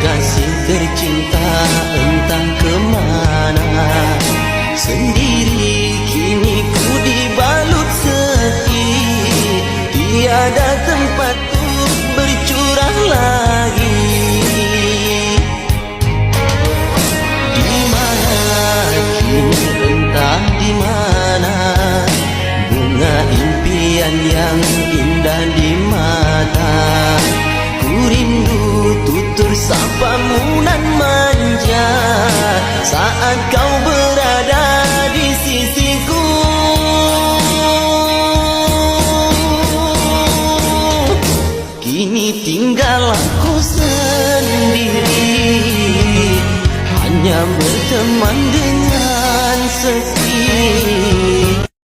kasih tercinta entah ke mana sendiri kini ku dibalut sepi tiada tempat untuk bercurah lagi. Di mana kini entah di mana Sapamunan manja Saat kau berada di sisiku. Kini tinggal aku sendiri Hanya berteman dengan sesuatu